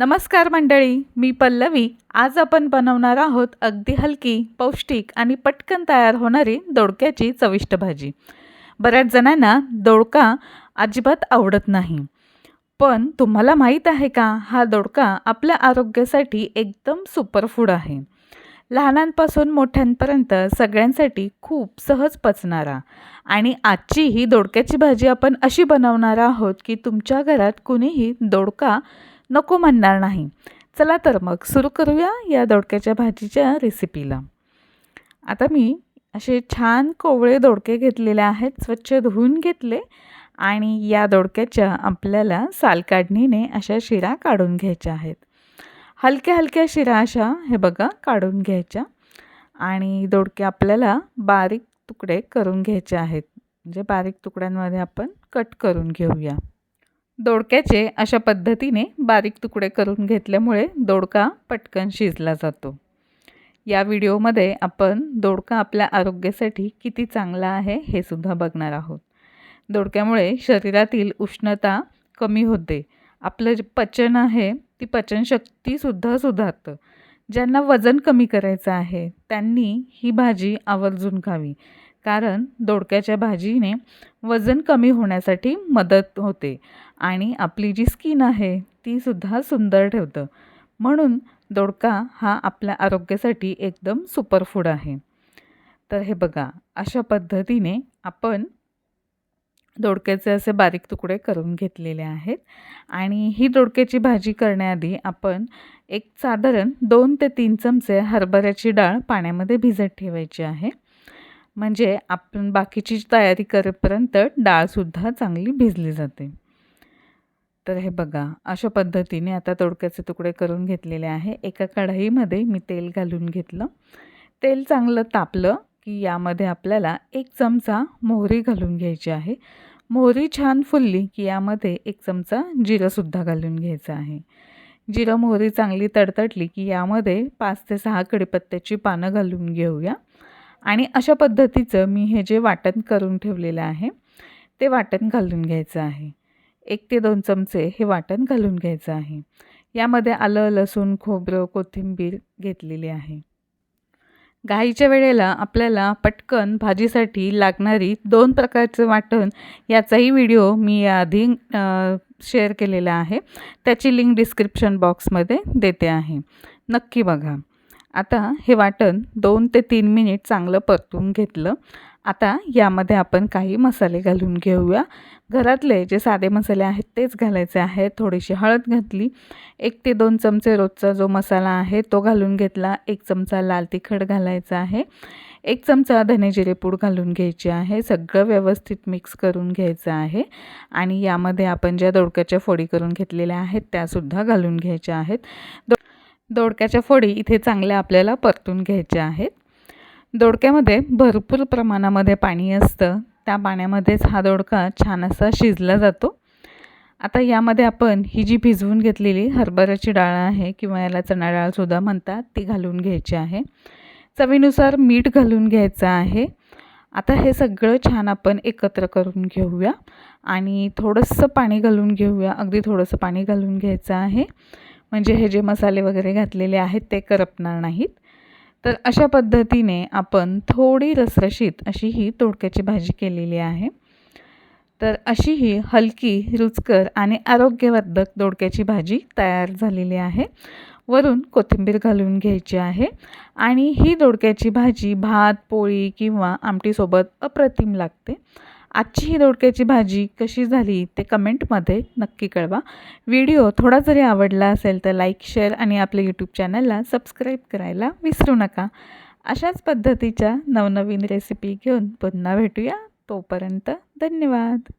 नमस्कार मंडळी मी पल्लवी. आज आपण बनवणार आहोत अगदी हलकी पौष्टिक आणि पटकन तयार होणारी दोडक्याची चविष्ट भाजी. बऱ्याच जणांना दोडका अजिबात आवडत नाही. पण तुम्हाला माहीत आहे का हा दोडका आपल्या आरोग्यासाठी एकदम सुपरफूड आहे. लहानांपासून मोठ्यांपर्यंत सगळ्यांसाठी खूप सहज पचणारा आणि आजची ही दोडक्याची भाजी आपण अशी बनवणार आहोत की तुमच्या घरात कुणीही दोडका नको म्हणणार नाही. चला तर मग सुरू करूया या दोडक्याच्या भाजीच्या रेसिपीला आता मी असे छान कोवळे दोडके घेतलेले आहेत स्वच्छ धुवून घेतले आणि या दोडक्याच्या आपल्याला सालकाढणीने अशा शिरा काढून घ्यायच्या आहेत. हलक्या हलक्या शिरा अशा हे बघा काढून घ्यायच्या आणि दोडके आपल्याला बारीक तुकडे करून घ्यायचे आहेत. म्हणजे बारीक तुकड्यांमध्ये आपण कट करून घेऊया. दोडक्याचे अशा पद्धतीने बारीक तुकडे करून घेतल्यामुळे दोडका पटकन शिजला जातो. या व्हिडिओमध्ये आपण दोडका आपल्या आरोग्यासाठी किती चांगला आहे हे सुद्धा बघणार आहोत. दोडक्यामुळे शरीरातील उष्णता कमी होते. आपलं जे पचन आहे ती पचनशक्तीसुद्धा सुधारतं. ज्यांना वजन कमी करायचं आहे त्यांनी ही भाजी आवर्जून खावी. कारण दोडक्याच्या भाजीने वजन कमी होण्यासाठी मदत होते आणि आपली जी स्किन आहे तीसुद्धा सुंदर ठेवतं. म्हणून दोडका हा आपल्या आरोग्यासाठी एकदम सुपरफूड आहे. तर हे बघा अशा पद्धतीने आपण दोडक्याचे असे बारीक तुकडे करून घेतलेले आहेत आणि ही दोडक्याची भाजी करण्याआधी आपण एक साधारण दोन ते तीन चमचे हरभऱ्याची डाळ पाण्यामध्ये भिजत ठेवायची आहे. म्हणजे आपण बाकीची तयारी करेपर्यंत डाळसुद्धा चांगली भिजली जाते. तर हे बघा अशा पद्धतीने आता तोडक्याचे तुकडे करून घेतलेले आहे. एका कढईमध्ये मी तेल घालून घेतलं. तेल चांगलं तापलं की यामध्ये आपल्याला एक चमचा मोहरी घालून घ्यायची आहे. मोहरी छान फुलली की यामध्ये एक चमचा जिरंसुद्धा घालून घ्यायचं आहे. जिरं मोहरी चांगली तडतडली की यामध्ये पाच ते सहा कडीपत्त्याची पानं घालून घेऊया. आणि अशा पद्धतीचं मी हे जे वाटण करून ठेवलेलं आहे ते वाटण घालून घ्यायचं आहे. एक ते दोन चमचे हे वाटण घालून घ्यायचं आहे. यामध्ये आलं लसूण खोबरं कोथिंबीर घेतलेली आहे. घाईच्या वेळेला आपल्याला पटकन भाजीसाठी लागणारी दोन प्रकारचं वाटण याचाही व्हिडिओ मी याआधी शेअर केलेला आहे. त्याची लिंक डिस्क्रिप्शन बॉक्समध्ये देते आहे. नक्की बघा. आता हे वाटण दोन ते तीन मिनिट चांगलं परतून घेतलं. आता यामध्ये आपण काही मसाले घालून घेऊया. घरातले जे साधे मसाले आहेत तेच घालायचे आहेत. थोडीशी हळद घातली. एक ते दोन चमचे रोजचा जो मसाला आहे तो घालून घेतला. एक चमचा लाल तिखट घालायचा आहे. एक चमचा धने पूड घालून घ्यायची आहे. सगळं व्यवस्थित मिक्स करून घ्यायचं आहे. आणि यामध्ये आपण ज्या दोडक्याच्या फोडी करून घेतलेल्या आहेत त्यासुद्धा घालून घ्यायच्या आहेत. दोडक्याच्या फोडी इथे चांगल्या आपल्याला परतून घ्यायच्या आहेत. दोडक्यामध्ये भरपूर प्रमाणामध्ये पाणी असतं. त्या पाण्यामध्येच हा दोडका छान असा शिजला जातो. आता यामध्ये आपण ही जी भिजवून घेतलेली हरभऱ्याची डाळ आहे किंवा याला चणा डाळसुद्धा म्हणतात ती घालून घ्यायची आहे. चवीनुसार मीठ घालून घ्यायचं आहे. आता हे सगळं छान आपण एकत्र करून घेऊया आणि थोडंसं पाणी घालून घेऊया. अगदी थोडंसं पाणी घालून घ्यायचं आहे. म्हणजे हे जे मसाले वगैरे घातलेले आहेत ते करपणार नाहीत. तर अशा पद्धतीने आपण थोडी रसरशीत अशी ही तोडक्याची भाजी केलेली आहे. तर अशी ही हलकी रुचकर आणि आरोग्यवर्धक दोडक्याची भाजी तयार झालेली आहे. वरून कोथिंबीर घालून घ्यायची आहे. आणि ही दोडक्याची भाजी भात पोळी किंवा आमटीसोबत अप्रतिम लागते. आजची ही दोडक्याची भाजी कशी झाली ते कमेंटमध्ये नक्की कळवा. व्हिडिओ थोडा जरी आवडला असेल तर लाईक शेअर आणि आपल्या यूट्यूब चॅनलला सबस्क्राईब करायला विसरू नका. अशाच पद्धतीच्या नवनवीन रेसिपी घेऊन पुन्हा भेटूया. तोपर्यंत धन्यवाद.